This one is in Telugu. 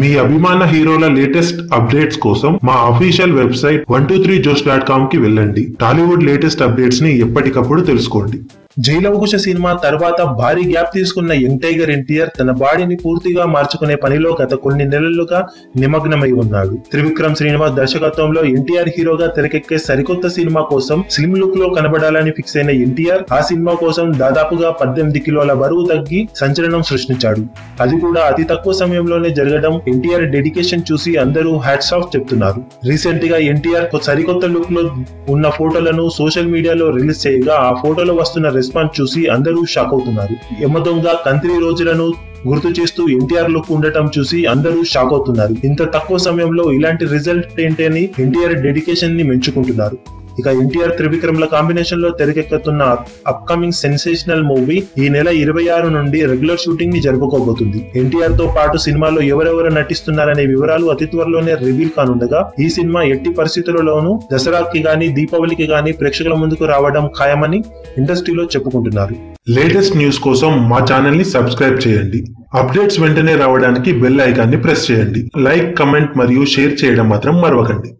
మీ అభిమాన హీరోల లేటెస్ట్ అప్డేట్స్ కోసం మా official website one two three josh dot కామ్కి వెళ్ళండి. టాలీవుడ్ లేటెస్ట్ అప్డేట్స్ని ఎప్పటికప్పుడు తెలుసుకోండి. జైలవకుశ సినిమా తర్వాత భారీ గ్యాప్ తీసుకున్న యంగ్ టైగర్ ఎన్టీఆర్ తన బాడీని పూర్తిగా మార్చుకునే పనిలో గత కొన్ని నెలలుగా నిమగ్నమై ఉన్నాడు. త్రివిక్రమ్ శ్రీనివాస్ దర్శకత్వంలో ఎన్టీఆర్ హీరోగా తెరకెక్కే సరికొత్త సినిమా కోసం స్లిమ్ లుక్లో కనబడాలని ఫిక్స్ అయిన ఎన్టీఆర్ ఆ సినిమా కోసం దాదాపుగా పద్దెనిమిది కిలోల బరువు తగ్గి సంచలనం సృష్టించాడు. అది కూడా అతి తక్కువ సమయంలోనే జరగడం ఎన్టీఆర్ డెడికేషన్ చూసి అందరూ హ్యాట్స్ ఆఫ్ చెప్తున్నారు. రీసెంట్గా ఎన్టీఆర్ సరికొత్త లుక్లో ఉన్న ఫోటోలను సోషల్ మీడియాలో రిలీజ్ చేయగా ఆ ఫోటోలో వస్తున్న రెస్పాన్స్ చూసి అందరూ షాక్ అవుతున్నారు. యమదొంగ కంత్రి రోజులను గుర్తు చేస్తూ ఎన్టీఆర్ లుక్ ఉండటం చూసి అందరూ షాక్ అవుతున్నారు. ఇంత తక్కువ సమయంలో ఇలాంటి రిజల్ట్ ఏంటని ఎన్టీఆర్ డెడికేషన్ని మెచ్చుకుంటున్నారు ఇక ఎన్టీఆర్ త్రివిక్రమ్ల కాంబినేషన్లో తెరకెక్కుతున్న అప్కమింగ్ సెన్సేషనల్ మూవీ ఈ నెల ఇరవై ఆరు నుండి రెగ్యులర్ షూటింగ్ని జరుపుకోబోతుంది. ఎన్టీఆర్తో పాటు సినిమాలో ఎవరెవరు నటిస్తున్నారనే వివరాలు అతి త్వరలోనే రివీల్ కానుండగా ఈ సినిమా ఎట్టి పరిస్థితులలోనూ దసరాకి గాని దీపావళికి గాని ప్రేక్షకుల ముందుకు రావడం ఖాయమని ఇండస్ట్రీలో చెప్పుకుంటున్నారు. లేటెస్ట్ న్యూస్ కోసం మా ఛానల్ని సబ్స్క్రైబ్ చేయండి. అప్డేట్స్ వెంటనే రావడానికి బెల్ ఐకాన్ని ప్రెస్ చేయండి. లైక్ కమెంట్ మరియు షేర్ చేయడం మాత్రం మరవకండి.